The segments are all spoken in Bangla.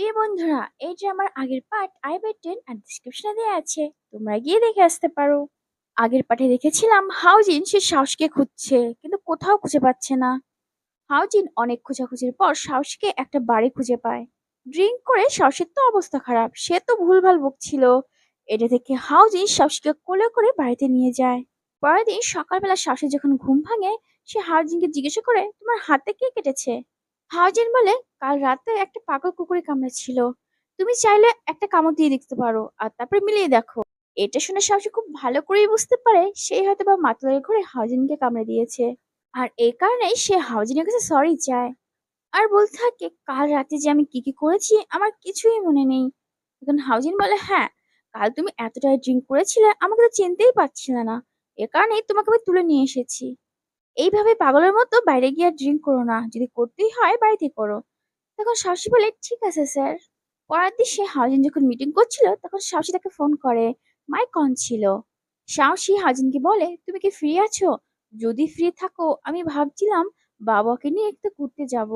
প্রিয় বন্ধুরা, এই যে আমার আগের পার্ট আই বাটন আর ডিসক্রিপশনে দেওয়া আছে। তোমরা গিয়ে দেখে আসতে পারো। আগের পার্টে দেখেছিলাম হাউজিন সে সাহসকে খুঁজছে, কিন্তু কোথাও খুঁজে পাচ্ছে না। হাউজিন অনেক খোঁজাখুঁজির পর সাহসকে একটা বাড়ি খুঁজে পায়। ড্রিঙ্ক করে সাহসের তো অবস্থা খারাপ, সে তো ভুলভাল বকছিল। এটা থেকে হাউজিন সাহসকে কোলে করে বাড়িতে নিয়ে যায়। পরের দিন সকালবেলা সাহসের যখন ঘুম ভাঙে, সে হাউজিনকে জিজ্ঞাসা করে, তোমার হাতে কে কেটেছে? হাউজিন বলে কাল রাতে একটা পাগল কুকুরে কামড়েছিল তুমি চাইলে একটা কামড় দিয়ে দেখতে পারো, আর তারপরে মিলিয়ে দেখো। এটা শুনে সাহসী খুব ভালো করেই বুঝতে পারে সেই হয়তো বা মাতলার ঘরে হাউজিনকে কামড়ে দিয়েছে। আর এই কারণেই সে হাউজিনের কাছে সরি চায়। আর বলতে থাকে, কাল রাতে যে আমি কি কি করেছি আমার কিছুই মনে নেই। এখন হাউজিন বলে হ্যাঁ কাল তুমি এতটাই ড্রিঙ্ক করেছিলে আমাকে তো চিনতেই পারছিলে না। এ কারণেই তোমাকে আমি তুলে নিয়ে এসেছি। এইভাবে পাগলের মতো বাইরে গিয়ে ড্রিঙ্ক করো না। যদি করতেই হয়, বাড়িতে করো। তখন সাহসী বলে, ঠিক আছে স্যার পরের দিন সে হাউজিন যখন মিটিং করছিল, তখন সাহসী তাকে ফোন করে মাইক অন ছিল? সাহসী হাউজিনকে বলে, তুমি কি ফ্রি আছো? যদি ফ্রি থাকো, আমি ভাবছিলাম বাবাকে নিয়ে একটু ঘুরতে যাব।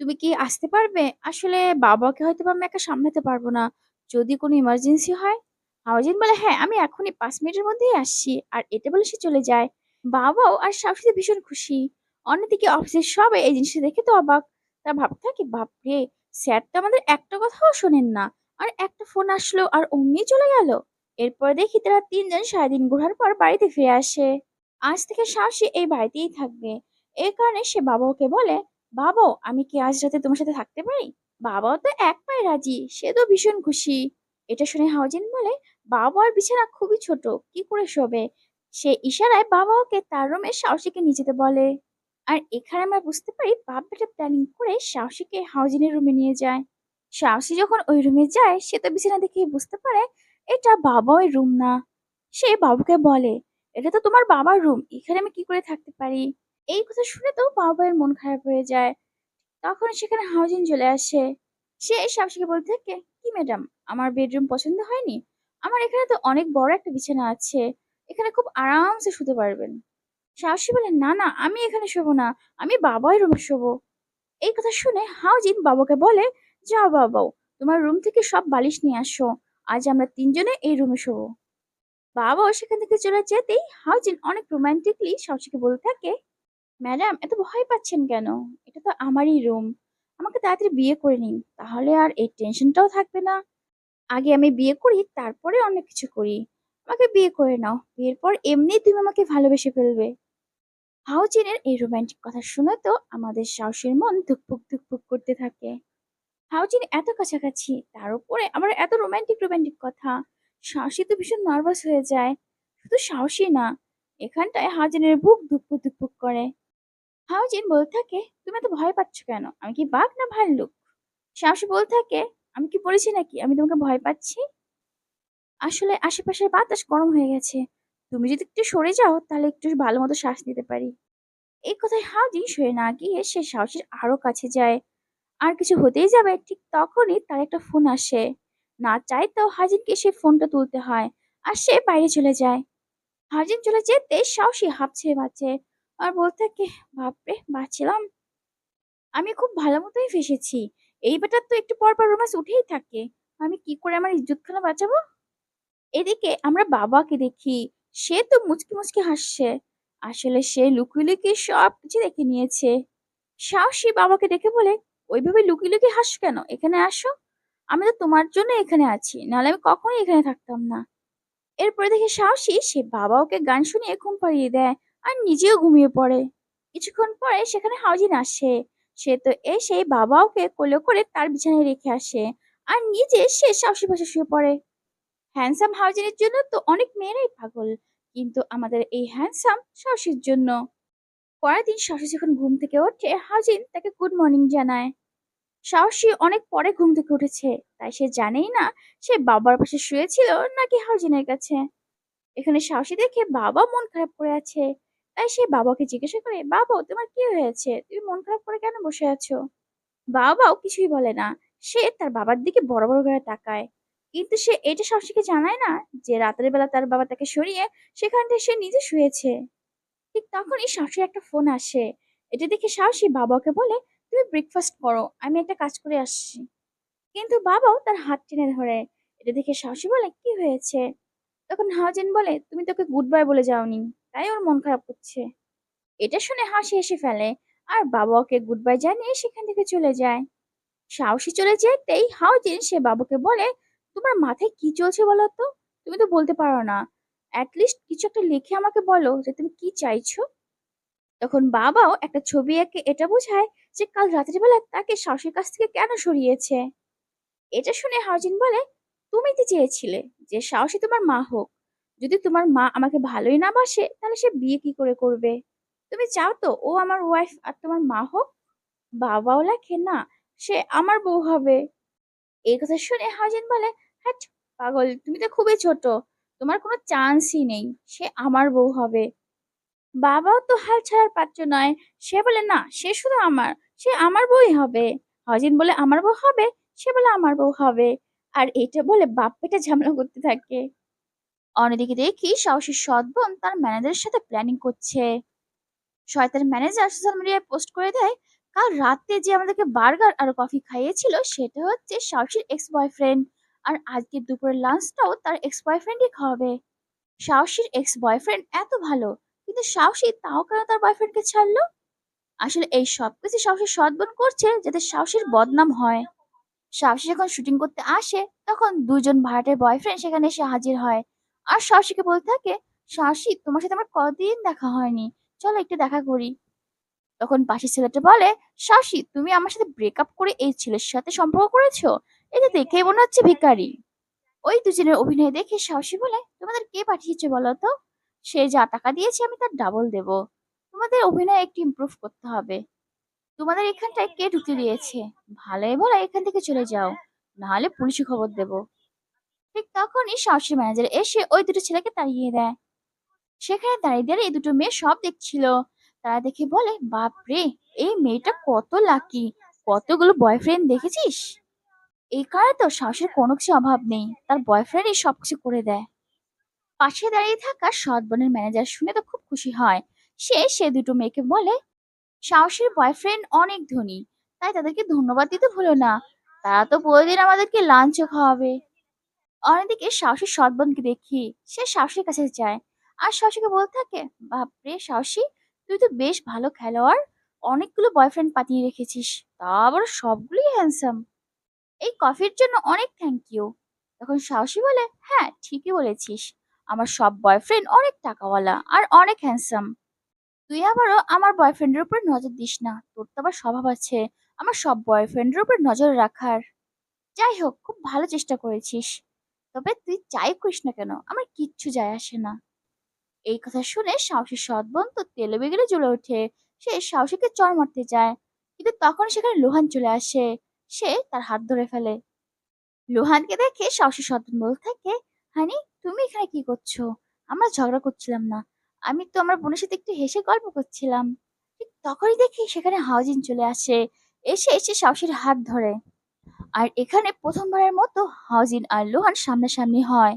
তুমি কি আসতে পারবে? আসলে বাবাকে হয়তো আমি একা সামলাতে পারব না। যদি কোনো ইমার্জেন্সি হয়? হাউজিন বলে হ্যাঁ আমি এখনই পাঁচ মিনিটের মধ্যেই আসছি। আর এটা বলে সে চলে যায়। বাবাও আর সাহসীতে ভীষণ খুশি। অন্যদিকে অফিসের সবাই এই জিনিসটা দেখে তো অবাক। তারা ভাবতে থাকে, বাপরে, স্যার তো আমাদের একটা কথাও শোনেন না। আর একটা ফোন আসলো আর অমনি চলে গেল। এরপর দেখি তারা তিনজন সারাদিন ঘোরার পর বাড়িতে ফিরে আসে। আজ থেকে সাহসী এই বাড়িতেই থাকবে। এই কারণে সে বাবাকে বলে বাবা আমি কি আজ রাতে তোমার সাথে থাকতে পারি? বাবাও তো এক পায়ে রাজি, সে তো ভীষণ খুশি। এটা শুনে হাউজিন বলে বাবার বিছানা খুবই ছোট, কি করে শোবে? সে ইশারায় বাবা ওকে তার রুমে সাহসীকে নিয়ে যেতে বলে। আর এখানে আমরা বুঝতে পারি বাপ বেটা প্ল্যানিং করে সাহসীকে হাউজিনের রুমে নিয়ে যায়। সাহসী যখন ওই রুমে যায়, সে তো বিছানা দেখে বুঝতে পারে এটা বাবা ওই রুম না। সে বাবুকে বলে, এটা তো তোমার বাবার রুম, এখানে আমি কি করে থাকতে পারি? এই কথা শুনে তো বাবার মন খারাপ হয়ে যায়। তখন সেখানে হাউজিন চলে আসে। সে সাহসীকে বলতে থাকে, কি ম্যাডাম আমার বেডরুম পছন্দ হয়নি? আমার এখানে তো অনেক বড় একটা বিছানা আছে। এখানে খুব আরামসে শুতে পারবেন। সাহসী বলে, না না, আমি এখানে শোবো না, আমি বাবাই রুমে শোবো। এই কথা শুনে হাউজিন বাবাকে বলে, যাও বাবাও, তোমার রুম থেকে সব বালিশ নিয়ে আসো, আজ আমরা তিনজনে এই রুমে শোবো। বাবাও সেখান থেকে চলে যেতেই হাউজিন অনেক রোমান্টিকলি সাহসীকে বলতে থাকে, ম্যাডাম, এত ভয় পাচ্ছেন কেন? এটা তো আমারই রুম, আমাকে তাড়াতাড়ি বিয়ে করে নিন, তাহলে আর এই টেনশনটাও থাকবে না। আগে আমি বিয়ে করি, তারপরে অনেক কিছু করি। আমাকে বিয়ে করে নাও। বিয়ের পর এমনি তুমি আমাকে ভালোবেসে ফেলবে। হাউজিনের এই রোমান্টিক কথা শুনে তো আমাদের সাহসের মন ধুকপুক ধুকপুক করতে থাকে। হাউজিন এত কাছাকাছি, তার উপরে আমার এত রোমান্টিক রোমান্টিক কথা। সাহসী তো ভীষণ নার্ভাস হয়ে যায়। শুধু সাহসী না, এখানটায় হাউজিনের বুক ধুকপুক ধুকপুক করে। হাউজিন বলতে থাকে, তুমি এত ভয় পাচ্ছ কেন? আমি কি বাঘ না ভাল্লুক? সাহসী বলতে থাকে, আমি কি বলেছি নাকি? আমি তোমাকে ভয় পাচ্ছি? আসলে আশেপাশের বাতাস গরম হয়ে গেছে। তুমি যদি একটু সরে যাও, তাহলে একটু ভালো মতো শ্বাস নিতে পারি। এই কথায় হাউজিন সরে না গিয়ে সে সাহসের আরও কাছে যায়। আর কিছু হতেই যাবে, ঠিক তখনই তার একটা ফোন আসে। না চাইতেও হাজিনকে সে ফোনটা তুলতে হয়, আর সে বাইরে চলে যায়। হাজিন চলে যেতে সাহসী হাঁপ ছেড়ে বাঁচে, আর বলতে থাকে, বাপরে, বাঁচলাম। আমি খুব ভালো মতোই ফেসেছি। এই বেটার তো একটু পর পর রোমান্স উঠেই থাকে। আমি কি করে আমার ইজ্জতখানা বাঁচাবো? এদিকে আমরা বাবাকে দেখি, সে তো মুচকি মুচকি হাসছে। আসলে সে লুকিয়ে লুকিয়ে সব কিছু দেখে নিয়েছে। সাহসী বাবাকে দেখে বলে, ওইভাবে লুকিয়ে লুকিয়ে হাসছো কেন? এখানে আসো। আমি তো তোমার জন্য এখানে আছি, নাহলে আমি কখনোই এখানে থাকতাম না। এরপরে দেখে সাহসী, সে বাবা ওকে গান শুনিয়ে ঘুম পাড়িয়ে দেয় আর নিজেও ঘুমিয়ে পড়ে। কিছুক্ষণ পরে সেখানে হাউজিন আসে। সে তো এসে বাবা ওকে কোলে করে তার বিছানায় রেখে আসে আর নিজে সে সাহসী পাশে শুয়ে পড়ে। হ্যান্ডসাম হাউজিনের জন্য তো অনেক মেয়েরাই পাগল, কিন্তু আমাদের এই হ্যান্ডসাম সাহসীর জন্য। পরের সাহসী যখন ঘুম থেকে ওঠে, হাউজিন তাকে গুড মর্নিং জানায়। সাহসী অনেক পরে ঘুম থেকে উঠেছে, তাই সে জানেই না সে বাবার পাশে শুয়েছিল নাকি হাউজিনের কাছে। এখানে সাহসী দেখে বাবা মন খারাপ করে আছে, তাই সে বাবাকে জিজ্ঞাসা করে, বাবা, তোমার কি হয়েছে? তুমি মন খারাপ করে কেন বসে আছো? বাবাও কিছুই বলে না, সে তার বাবার দিকে বড় বড় করে তাকায়। কিন্তু সে এটা সাহসীকে জানায় না যে রাতের বেলা তার বাবা তাকে সরিয়ে সেখানটায় সে নিজে শুয়েছে। ঠিক তখনই সাহসীর একটা ফোন আসে। এটা দেখে সাহসী বাবাকে বলে, তুমি ব্রেকফাস্ট করো, আমি একটা কাজ করে আসছি। কিন্তু বাবাও তার হাত টেনে ধরে। এটা দেখে সাহসী বলে, কি হয়েছে? তখন হাওজিন বলে, তুমি তোকে গুড বাই বলে যাওনি, তাই ওর মন খারাপ করছে। এটা শুনে হাসি হেসে ফেলে, আর বাবা ওকে গুড বাই জানিয়ে সেখান থেকে চলে যায়। সাহসী চলে যেতেই হাওজিন সে বাবুকে বলে তোমার মাথায় কি চলছে বলো তো তুমি তো বলতে পারো না। অ্যাটলিস্ট কিছু একটা লিখে আমাকে বলো যে তুমি কি চাইছো। তখন বাবাও একটা ছবি এঁকে এটা বোঝায় যে কাল রাতের বেলা তাকে সাহসীর কাছ থেকে কেন সরিয়েছে। এটা শুনে হাওজিন বলে, তুমি তো চেয়েছিলে যে সাহসী তোমার মা হোক। যদি তোমার মা আমাকে ভালোই না বাসে, তাহলে সে বিয়ে কি করে করবে? তুমি চাও তো ও আমার ওয়াইফ আর তোমার মা হোক? বাবাও লেখে, না, সে আমার বউ হবে। এই কথা শুনে হাজিন বলে হ্যাট পাগল, তুমি তো খুবই ছোট। তোমার কোনো চান্সই নেই। সে আমার বউ হবে। বাবাও তো হাল ছাড়ার পাত্র নয়। সে বলে, না, সে শুধু আমার। সে আমার বউই হবে। হাজিন বলে, আমার বউ হবে? সে বলে, আমার বউ হবে। আর এটা বলে বাপ পেটে ঝামেলা করতে থাকে। অন্যদিকে দেখি সাহসী সৎ বোন তার ম্যানেজারের সাথে প্ল্যানিং করছে। শয়তান ম্যানেজার সোশ্যাল মিডিয়ায় পোস্ট করে দেয়, কাল রাতে যে আমাদেরকে বার্গার আর কফি খাইয়েছিল, সেটা হচ্ছে সাহসীর এক্স বয়ফ্রেন্ড আর আজকে দুপুরের লাঞ্চটাও তার এক্স বয়ফ্রেন্ডই খাওয়াবে। সাহসীর এক্স বয়ফ্রেন্ড এত ভালো, কিন্তু সাহসী তাও কেন তার বয়ফ্রেন্ডকে ছাড়লো? আসলে এই সব কিছু সাহসী সদ্বন করছে যাতে সাহসীর বদনাম হয়। সাহসী যখন শুটিং করতে আসে, তখন দুজন ভাড়াটের বয়ফ্রেন্ড সেখানে এসে হাজির হয়। আর সাহসীকে বলতে থাকে, সাহসী, তোমার সাথে আমার কতদিন দেখা হয়নি। চলো একটু দেখা করি। তখন পাশের ছেলেটা বলে, সাহসী, তুমি আমার সাথে ব্রেকআপ করে এই ছেলের সাথে সম্পর্ক করেছ? এটা দেখেই মনে হচ্ছে ভিখারি। ওই দুজনের অভিনয় দেখে সাহসী বলে, তোমাদের কে পাঠিয়েছে বলো তো? সে যা টাকা দিয়েছে আমি তার ডাবল দেব। তোমাদের অভিনয় একটু ইমপ্রুভ করতে হবে। তোমাদের এখানটায় কে ঢুকতে দিয়েছে ভালোই বলে, এখান থেকে চলে যাও। নাহলে পুলিশে খবর দেব। ঠিক তখনই সাহসী ম্যানেজার এসে ওই দুটো ছেলেকে তাড়িয়ে দেয়। সেখানে দাঁড়িয়ে দাঁড়িয়ে এই দুটো মেয়ে সব দেখছিল। তারা দেখে বলে, বাপরে, এই মেয়েটা কত লাকি কতগুলো বয়ফ্রেন্ড দেখেছিস? এই কারণে তো সাহসের কোনো কিছু অভাব নেই। তার বয়ফ্রেন্ডই সবকিছু করে দেয়। পাশে দাঁড়িয়ে থাকা সৎ বোনের ম্যানেজার শুনে তো খুব খুশি হয়। সে সে দুটো মেয়েকে বলে, সাহসের বয়ফ্রেন্ড অনেক ধনী, তাই তাদেরকে ধন্যবাদ দিতে ভুলো না। তারা তো প্রতিদিন আমাদেরকে লাঞ্চও খাওয়াবে। অন্যদিকে সাহসী সৎ বোনকে দেখি সে সাহসীর কাছে যায়। আর সাহসীকে বলতে থাকে, বাপরে সাহসী, তুই তো বেশ ভালো খেলোয়াড়। অনেকগুলো বয়ফ্রেন্ড পাতিয়ে রেখেছিস। তা আবার সবগুলোই হ্যান্ডসাম এই কফির জন্য অনেক থ্যাংক ইউ তখন সাহসী বলে হ্যাঁ ঠিকই বলেছিস। আমার সব বয়ফ্রেন্ড অনেক টাকাওয়ালা আর অনেক হ্যান্ডসাম তুই আবারও আমার বয়ফ্রেন্ডের উপর নজর দিস না। তোর তো আবার স্বভাব আছে। আমার সব বয়ফ্রেন্ডের উপর নজর রাখার। যাই হোক, খুব ভালো চেষ্টা করেছিস। তবে তুই যাই করিস না কেন, আমার কিচ্ছু যায় আসে না। এই কথা শুনে সাহসী সৎবন তো তেলে বেগেলে জ্বলে ওঠে। সে সাহসীকে চর মারতে যায়। কিন্তু তখন সেখানে লোহান চলে আসে। সে তার হাত ধরে ফেলে। লোহানকে দেখে সাহসী সৎবন বলতে থাকে, হানি, তুমি এখানে কি করছ? আমরা ঝগড়া করছিলাম না। আমি তো আমার বোনের সাথে একটু হেসে গল্প করছিলাম। ঠিক তখনই দেখি সেখানে হাউজিন চলে আসে। এসে এসে সাহসীর হাত ধরে। আর এখানে প্রথমবারের মতো হাউজিন আর লোহান সামনাসামনি হয়।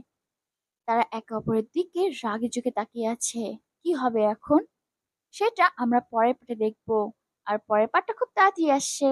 তারা একে অপরের দিকে রাগে চোখে তাকিয়ে আছে। কি হবে এখন? সেটা আমরা পরের পাটে দেখব। আর পরের পাটটা খুব তাড়াতাড়ি আসছে।